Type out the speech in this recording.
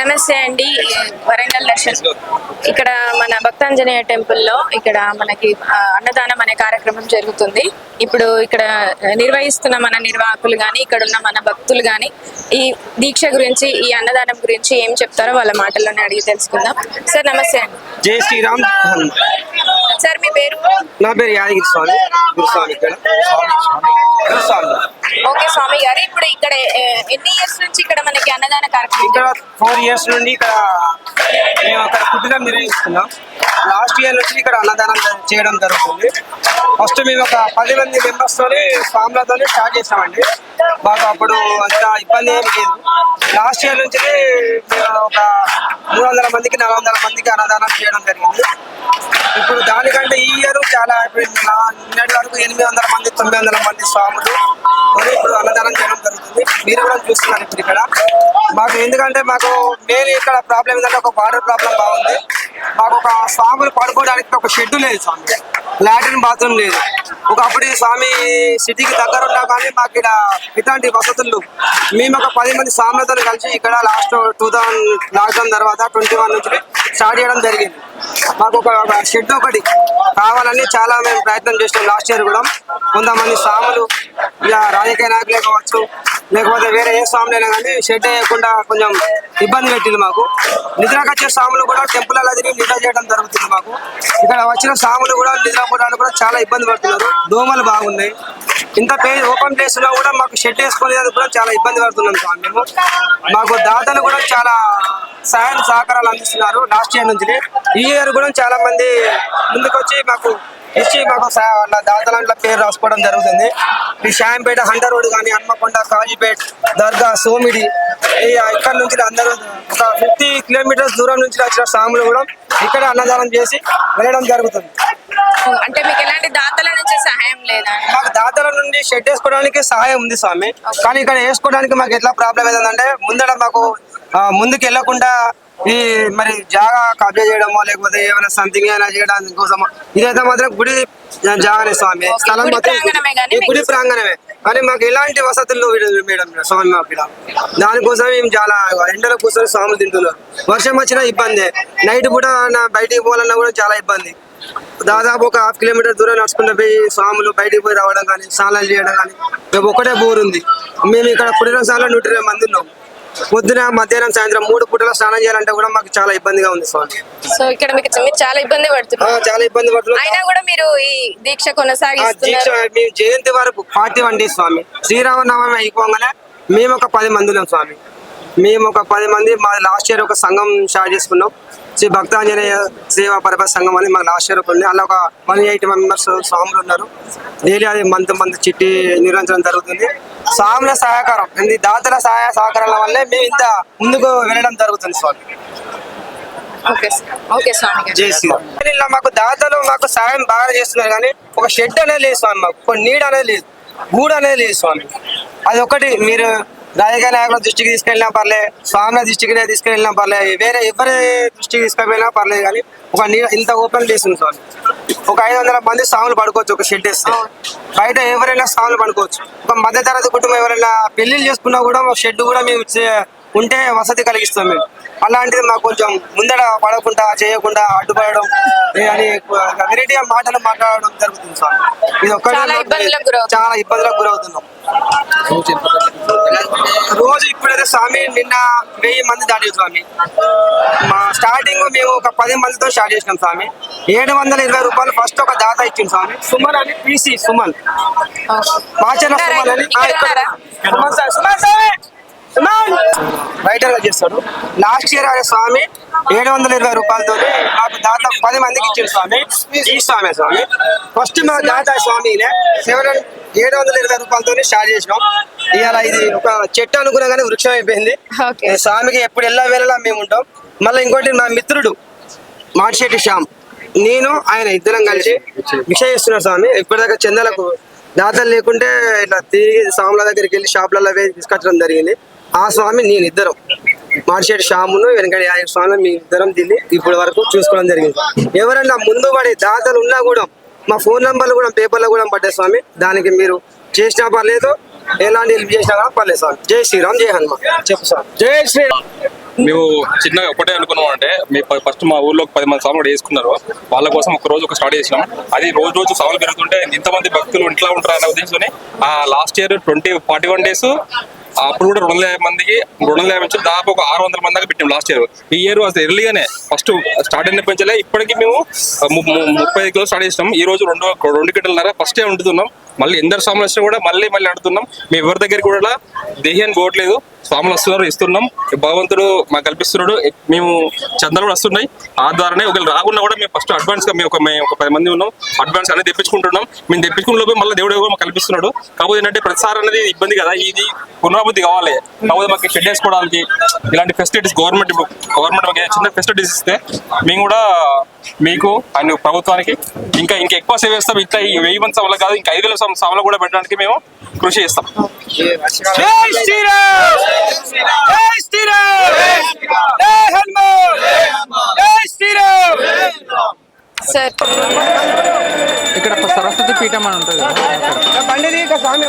నమస్తే అండి. వరంగల్ దర్శన్. ఇక్కడ మన భక్తాంజనేయ టెంపుల్లో ఇక్కడ మనకి అన్నదానం అనే కార్యక్రమం జరుగుతుంది. ఇప్పుడు ఇక్కడ నిర్వహిస్తున్న మన నిర్వాహకులు కానీ ఇక్కడ ఉన్న మన భక్తులు కానీ ఈ దీక్ష గురించి ఈ అన్నదానం గురించి ఏం చెప్తారో వాళ్ళ మాటల్లోనే అడిగి తెలుసుకుందాం. సార్ నమస్తే అండి. జై శ్రీరామ్. సార్ మీ పేరు? నా పేరు యాదగిరి స్వామి. గురుస్వామి ఇక్కడ. గురుస్వామి ఓకే స్వామి గారు. ఇప్పుడు ఇక్కడ ఎన్ని ఇయర్స్ నుంచి ఇక్కడ మనకి అన్నదాన కార్యక్రమం ఇక్కడ ఫోర్ ఇయర్స్ నుండి ఇక్కడ మేము అక్కడ కుటుంబం నిర్వహిస్తున్నాం. లాస్ట్ ఇయర్ నుంచి ఇక్కడ అన్నదానం చేయడం జరుగుతుంది. ఫస్ట్ మేము ఒక పది మంది మెంబర్స్ తోని స్వాములతో స్టార్ట్ చేసామండి. మాకు అప్పుడు అంత ఇబ్బంది ఏమి లేదు. లాస్ట్ ఇయర్ నుంచి మేము ఒక మూడు వందల మందికి నాలుగు వందల మందికి అన్నదానం చేయడం జరిగింది. ఇప్పుడు దానికంటే ఈ ఇయర్ చాలా నిన్నటి వరకు ఎనిమిది వందల మంది తొమ్మిది వందల మంది స్వాములు మరి ఇప్పుడు అన్నదానం చేయడం జరుగుతుంది. మీరు కూడా చూస్తున్నారు ఇప్పుడు ఇక్కడ. మాకు ఎందుకంటే మాకు మెయిన్ ఇక్కడ ప్రాబ్లం ఏంటంటే ఒక వాటర్ ప్రాబ్లం బాగుంది. మాకు ఒక స్వాములు పడుకోవడానికి ఒక షెడ్ లేదు స్వామి. లాట్రిన్ బాత్రూమ్ లేదు. ఒకప్పుడు ఈ స్వామి సిటీకి దగ్గర ఉన్నా కానీ మాకు ఇక్కడ ఇట్లాంటి వసతులు మేము ఒక పది మంది స్వాములతో కలిసి ఇక్కడ లాస్ట్ టూ థౌసండ్ లాక్డౌన్ తర్వాత ట్వంటీ వన్ నుంచి స్టార్ట్ చేయడం జరిగింది. మాకు ఒక షెడ్ ఒకటి కావాలని చాలా మేము ప్రయత్నం చేసినాం. లాస్ట్ ఇయర్ కూడా కొంతమంది స్వాములు ఇక రాజకీయ నాయకులే కావచ్చు లేకపోతే వేరే ఏ స్వాములైనా కానీ షెడ్ వేయకుండా కొంచెం ఇబ్బంది పెట్టింది మాకు. నిద్రకు వచ్చే స్వాములు కూడా టెంపుల్లో తిరిగి నిద్ర చేయడం జరుగుతుంది మాకు. ఇక్కడ వచ్చిన స్వాములు కూడా నిద్రపోవడానికి కూడా చాలా ఇబ్బంది పడుతున్నారు. దోమలు బాగున్నాయి. ఇంత ప్లే ఓపెన్ ప్లేస్లో కూడా మాకు షెడ్ వేసుకునేది కూడా చాలా ఇబ్బంది పడుతున్నాం స్వామి మేము. మాకు దాతలు కూడా చాలా సహాయం సహకారాలు అందిస్తున్నారు లాస్ట్ ఇయర్ నుంచి. ఈ ఇయర్ కూడా చాలా మంది ముందుకొచ్చి మాకు ఇచ్చి మాకు సహా- వాళ్ళ దాతల పేరు రాసుకోవడం జరుగుతుంది. ఈ షాంపేట హంటర్ రోడ్ కానీ హన్మకొండ కాజీపేట్ దర్గా సోమిడి ఇక్కడ నుంచి అందరూ ఒక ఫిఫ్టీ కిలోమీటర్స్ దూరం నుంచి వచ్చిన స్వాములు కూడా ఇక్కడ అన్నదానం చేసి వెళ్ళడం జరుగుతుంది. అంటే మీకు ఎలాంటి దాతల నుంచి సహాయం లేదా? మాకు దాతల నుండి షెడ్ వేసుకోవడానికి సహాయం ఉంది స్వామి. కానీ ఇక్కడ వేసుకోవడానికి మాకు ఎట్లా ప్రాబ్లం ఏంటంటే ముందర మాకు ముందుకు వెళ్ళకుండా ఈ మరి జాగా కబ్జా చేయడమో లేకపోతే ఏమైనా సంథింగ్ అయినా చేయడానికి కోసమో ఇదైతే మాత్రం గుడి జాగానే స్వామి. స్థలం గుడి మాత్రం గుడి ప్రాంగణమే. కానీ మాకు ఎలాంటి వసతులు మేడం స్వామి మాకు ఇక్కడ దానికోసం మేము చాలా ఎండలో కూర్చొని స్వాములు తింటున్నారు. వర్షం వచ్చినా ఇబ్బంది. నైట్ కూడా నా బయటికి పోవాలన్నా కూడా చాలా ఇబ్బంది. దాదాపు ఒక హాఫ్ కిలోమీటర్ దూరం నడుచుకుంటూ పోయి స్వాములు బయటికి పోయి రావడం కానీ స్నానాలు చేయడం కానీ మేము ఒకటే బోర్ ఉంది. మేము ఇక్కడ పుడిన సార్లు నూట ఇరవై మంది ఉన్నాం. పొద్దున మధ్యాహ్నం సాయంత్రం మూడు పూటల స్నానం చేయాలంటే కూడా మాకు చాలా ఇబ్బందిగా ఉంది స్వామి. సో ఇక్కడ మీకు మీరు చాలా ఇబ్బంది ఆ, పడుతున్నారు చాలా ఇబ్బంది పడుతున్నాం అయినా కూడా మీరు ఈ దీక్ష ఆ దీక్ష కొనసాగిస్తున్నారు మేము జయంతి వరకు ఫార్టీ వన్ డేస్ స్వామి. శ్రీరామనవమి అయిపోగానే మేము ఒక పది మంది ఉన్నాం స్వామి. మేము ఒక పది మంది మా లాస్ట్ ఇయర్ ఒక సంఘం స్టార్ట్ చేసుకున్నాం. శ్రీ భక్తాంజనేయ సేవా పరపతి సంఘం అని మాకు లాస్ట్ ఇయర్ ఉంది అలా ఒక వన్ ఎయిటీ మెంబర్స్ స్వాములు ఉన్నారు. డైలీ అది మంత్ మంత్ చిట్టి నిర్వహించడం జరుగుతుంది. స్వాముల సహకారం ఇది దాతల సహాయ సహకారాల వల్లే మేము ఇంత ముందుకు వెళ్ళడం జరుగుతుంది స్వామి. మాకు దాతలు మాకు సహాయం బాగా చేస్తున్నారు కానీ ఒక షెడ్ అనేది లేదు స్వామి మాకు. ఒక నీడ్ అనేది లేదు. గూడు అనేది లేదు స్వామి. అది ఒకటి మీరు రాజకీయ నాయకుల దృష్టికి తీసుకెళ్ళినా పర్లే స్వామి దృష్టికి తీసుకెళ్ళినా పర్లే వేరే ఎవరి దృష్టికి తీసుకెళ్ళినా పర్లేదు కానీ ఒక నీ ఇంత ఓపెన్ ప్లేస్ ఉంది స్వామి. ఒక ఐదు వందల మంది స్వాములు పడుకోవచ్చు ఒక షెడ్ వేస్తే. బయట ఎవరైనా స్వాములు పడుకోవచ్చు. ఒక మధ్యతరగతి కుటుంబం ఎవరైనా పెళ్ళిళ్ళు చేసుకున్నా కూడా ఒక షెడ్ కూడా మేము చే- ఉంటే వసతి కలిగిస్తాం మేము. అలాంటిది మాకు కొంచెం ముందర పడకుండా చేయకుండా అడ్డుపడడం అని వెరైటీ మాటలు మాట్లాడడం జరుగుతుంది సార్ ఇది ఒక్కటే చాలా ఇబ్బందులకు గురవుతున్నాం. రోజు ఇప్పుడైతే స్వామి నిన్న వెయ్యి మంది దాటి స్వామి. మా స్టార్టింగ్ మేము ఒక పది మందితో స్టార్ట్ చేసినాం స్వామి. ఏడు వందల ఇరవై రూపాయలు ఫస్ట్ ఒక దాత ఇచ్చింది స్వామి. సుమన్ అని పీసీ సుమన్. మాచర్ల సుమన్ అని. ఆ, ఇక్కడ. సుమన్ సార్ సుమన్ స్వామి సుమన్! రైటర్గా చేస్తాడు. లాస్ట్ ఇయర్ ఆయన స్వామి ఏడు వందల ఇరవై రూపాయలతో మాకు దాత పది మందికి ఇచ్చింది స్వామి. ఈ స్వామి స్వామి. ఫస్ట్ మా దాత స్వామినే సెవెన్ ఏడు వందల ఇరవై రూపాయలతో స్టార్ట్ చేసినాం. ఇవాళ ఇది ఒక చెట్టు అనుకున్నగానే వృక్షం అయిపోయింది. స్వామికి ఎప్పుడు ఎలా వేళలా మేము ఉంటాం. మళ్ళీ ఇంకోటి మా మిత్రుడు మాటిశెట్టి శ్యామ్ నేను ఆయన ఇద్దరం కలిసి భిక్ష చేస్తున్నారు స్వామి. ఇప్పటిదాకా చందలకు దాతలు లేకుంటే ఇట్లా తిరిగి స్వాముల దగ్గరికి వెళ్ళి షాపులలో పోయి తీసుకొచ్చడం జరిగింది. ఆ స్వామి నేను ఇద్దరం. మాటిశెట్టి శ్యామును వెనకటి ఆయన స్వామి మీ ఇద్దరం తిని ఇప్పటి వరకు చూసుకోవడం జరిగింది. ఎవరన్నా ముందు పడి దాతలు ఉన్నా కూడా మా ఫోన్ నంబర్లు కూడా పేపర్లో కూడా పడ్డాయి స్వామి. దానికి మీరు చేసినా పర్లేదు ఎలాంటి హెల్ప్ చేసినా కూడా పర్లేదు స్వామి జై శ్రీరామ్ జై హనుమాన్. చెప్పు స్వామి జై శ్రీరామ్. మేము చిన్నగా ఒకటే అనుకున్నాం అంటే మీ ఫస్ట్ మా ఊర్లో పది మంది సాములు వేసుకున్నారు. వాళ్ళ కోసం ఒక రోజు ఒక స్టార్ట్ చేసినాం. అది రోజు రోజు సాములు పెరుగుతుంటే ఇంతమంది భక్తులు ఇంట్లో ఉంటారు అనే ఆ last year twenty forty one days అప్పుడు కూడా రెండు వందల యాభై మందికి రెండు వందల యాభై నుంచి దాదాపు ఒక ఆరు వందల మంది దాకా పెట్టాం లాస్ట్ ఇయర్ ఈ ఇయర్ అసలు ఎర్లీగానే ఫస్ట్ స్టార్ట్ అయిన పెంచలే ఇప్పటికి మేము ముప్పై ఐదు కిలో స్టార్ట్ చేసినాం. ఈ రోజు రెండు రెండు గంటలన్నర ఫస్ట్ టైం వండుతున్నాం. మళ్ళీ ఎందరు స్వాములు వచ్చినా కూడా మళ్ళీ మళ్ళీ అడుగుతున్నాం మేము ఎవరి దగ్గర కూడా దేహాన్ని పోవట్లేదు. స్వాములు వస్తున్నారు ఇస్తున్నాం. భగవంతుడు మాకు కల్పిస్తున్నాడు. మేము చందాలు కూడా వస్తున్నాయి. ఆ ద్వారానే ఒకవేళ రాకుండా కూడా మేము ఫస్ట్ అడ్వాన్స్గా మేము ఒక మేము ఒక పది మంది ఉన్నాం. అడ్వాన్స్ అనేది తెప్పించుకుంటున్నాం. మేము తెప్పించుకున్న లోపే మళ్ళీ దేవుడు కూడా మాకు కల్పిస్తున్నాడు. కాకపోతే ఏంటంటే ప్రతిసారి అనేది ఇబ్బంది కదా. ఇది పునరాభివృద్ధి కావాలి. కాకపోతే మాకు షెడ్ వేసుకోవడానికి ఇలాంటి ఫెసిలిటీస్ గవర్నమెంట్ గవర్నమెంట్ మాకు చిన్న ఫెసిలిటీస్ ఇస్తే మేము కూడా మీకు అండ్ ప్రభుత్వానికి ఇంకా ఇంకా ఎక్కువ సేవ చేస్తాం. ఇట్లా ఈ వెయ్యి మంది సభలు కాదు ఇంకా ఐదు వేల సభలు కూడా పెట్టడానికి మేము కృషి చేస్తాం. సార్. ఇక్కడ సరస్వతి పీఠం అని ఉంటుంది బండిది స్వామి